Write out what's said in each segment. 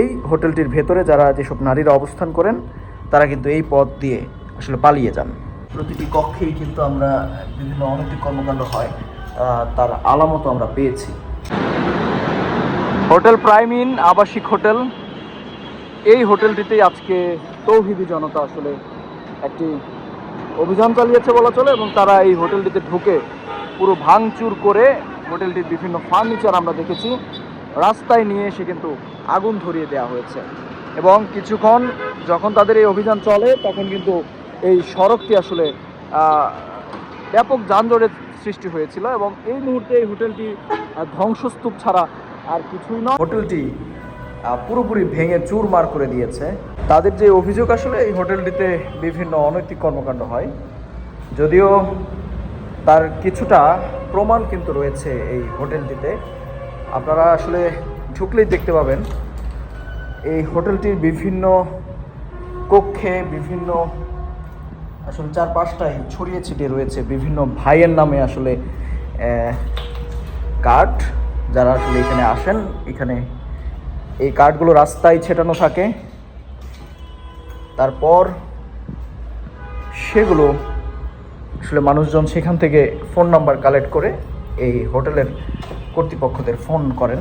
এই হোটেলটির ভেতরে যারা যেসব নারীরা অবস্থান করেন তারা কিন্তু এই পথ দিয়ে আসলে পালিয়ে যান। প্রতিটি কক্ষেই কিন্তু আমরা বিভিন্ন অনৈতিক কর্মকাণ্ড হয় তার আলামতও আমরা পেয়েছি। হোটেল প্রাইম ইন আবাসিক হোটেল। এই হোটেলটিতেই আজকে তৌহিদি জনতা আসলে একটি অভিযান চালিয়েছে বলা চলে এবং তারা এই হোটেলটিতে ঢুকে পুরো ভাঙচুর করে হোটেলটির বিভিন্ন ফার্নিচার আমরা দেখেছি। রাস্তায় নিয়ে এসে কিন্তু আগুন ধরিয়ে দেওয়া হয়েছে। এবং কিছুক্ষণ যখন তাদের এই অভিযান চলে, তখন কিন্তু এই সড়কটি আসলে ব্যাপক যানজটের সৃষ্টি হয়েছিল এবং এই মুহূর্তে এই হোটেলটি ধ্বংসস্তূপ ছাড়া আর কিছুই নয়। হোটেলটি পুরোপুরি ভেঙে চুরমার করে দিয়েছে। তাদের যে অভিযোগ আসলে, এই হোটেলটিতে বিভিন্ন অনৈতিক কর্মকাণ্ড হয়। যদিও তার কিছুটা প্রমাণ কিন্তু রয়েছে এই হোটেলটিতে। আপনারা আসলে ঢুকলেই দেখতে পাবেন। এই হোটেলটির বিভিন্ন কক্ষে বিভিন্ন আসলে চার পাঁচটায় ছড়িয়ে ছিটিয়ে রয়েছে। বিভিন্ন ভাইয়ের নামে আসলে কার্ড যারা আসলে এখানে আসেন, এখানে এই কার্ডগুলো রাস্তায় ছেটানো থাকে। তারপর সেগুলো আসলে মানুষজন সেখান থেকে ফোন নাম্বার কালেক্ট করে এই হোটেলের কর্তৃপক্ষদের ফোন করেন।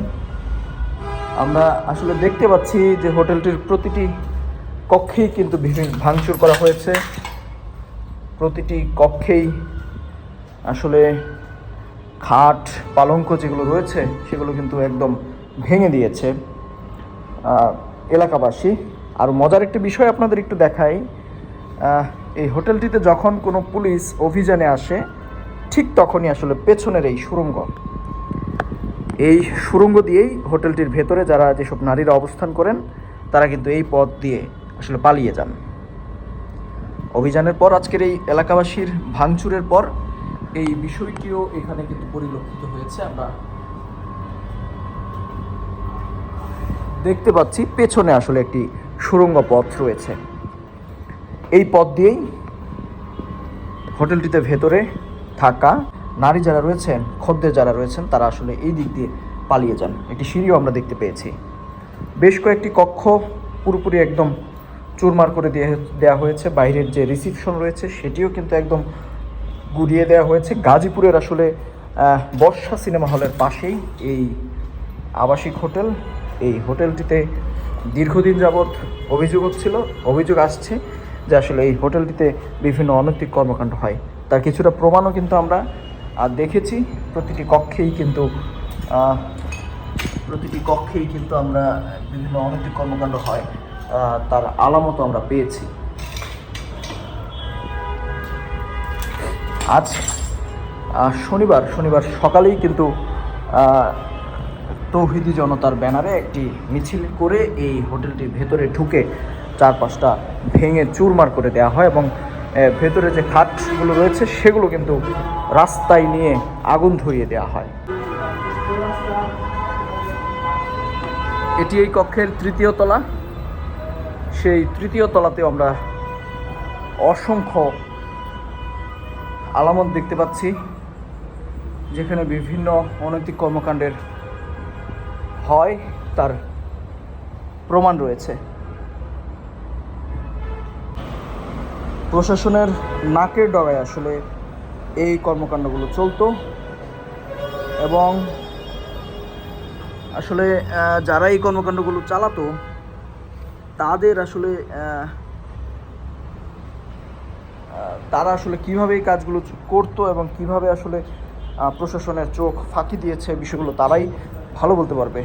আমরা আসলে দেখতে পাচ্ছি যে হোটেলটির প্রতিটি কক্ষেই কিন্তু বিভিন্ন ভাঙচুর করা হয়েছে। প্রতিটি কক্ষেই আসলে খাট, পালঙ্ক যেগুলো রয়েছে, সেগুলো কিন্তু একদম ভেঙে দিয়েছে। এলাকাবাসী, আর মজার একটি বিষয় আপনাদের একটু দেখাই। এই হোটেলটিতে যখন কোনো পুলিশ অভিযানে আসে, ঠিক তখনই আসলে পেছনের এই সুরঙ্গ এই সুরঙ্গ দিয়েই হোটেলটির ভেতরে যারা যেসব নারীরা অবস্থান করেন, তারা কিন্তু এই পথ দিয়ে আসলে পালিয়ে যান। অভিযানের পর, আজকের এই এলাকাবাসীর ভাঙচুরের পর এই বিষয়টিও এখানে কিন্তু পরিলক্ষিত হয়েছে। আমরা দেখতে পাচ্ছি, পেছনে আসলে একটি সুরঙ্গ পথ রয়েছে। এই পথ দিয়েই হোটেলটিতে ভেতরে থাকা নারী যারা রয়েছেন, খদ্দের যারা রয়েছেন, তারা আসলে এই দিক দিয়ে পালিয়ে যান। একটি সিঁড়িও আমরা দেখতে পেয়েছি। বেশ কয়েকটি কক্ষ পুরোপুরি একদম চুরমার করে দিয়ে দেওয়া হয়েছে। বাইরের যে রিসিপশন রয়েছে, সেটিও কিন্তু একদম গুড়িয়ে দেওয়া হয়েছে। গাজীপুরের আসলে বর্ষা সিনেমা হলের পাশেই এই আবাসিক হোটেল। এই হোটেলটিতে দীর্ঘদিন যাবৎ অভিযোগ হচ্ছিল, অভিযোগ আসছে যে আসলে এই হোটেলটিতে বিভিন্ন অনৈতিক কর্মকাণ্ড হয়। তার কিছুটা প্রমাণও কিন্তু আমরা আহ, দেখেছি প্রতিটি কক্ষেই কিন্তু প্রতিটি কক্ষেই কিন্তু আমরা বিভিন্ন অনৈতিক কর্মকাণ্ড হয় তার আলামতও আমরা পেয়েছি। আজ শনিবার শনিবার সকালেই কিন্তু তৌহিদি জনতার ব্যানারে একটি মিছিল করে এই হোটেলটির ভেতরে ঢুকে চার পাঁচটা ভেঙে চুরমার করে দেওয়া হয় এবং ভেতরে যে খাটগুলো রয়েছে, সেগুলো কিন্তু রাস্তায় নিয়ে আগুন ধরিয়ে দেওয়া হয়। এটি এই কক্ষের তৃতীয় তলা। সেই তৃতীয় তলাতেও আমরা অসংখ্য আলামত দেখতে পাচ্ছি, যেখানে বিভিন্ন অনৈতিক কর্মকাণ্ডের হয়, তার প্রমাণ রয়েছে। প্রশাসনের নাকের ডগায় আসলে এই কর্মকাণ্ডগুলো চলতো। এবং আসলে যারা এই কর্মকাণ্ডগুলো চালাতো, তাদের আসলে তারা আসলে কীভাবে এই কাজগুলো করতো এবং কীভাবে আসলে প্রশাসনের চোখ ফাঁকি দিয়েছে, বিষয়গুলো তারাই ভালো বলতে পারবে।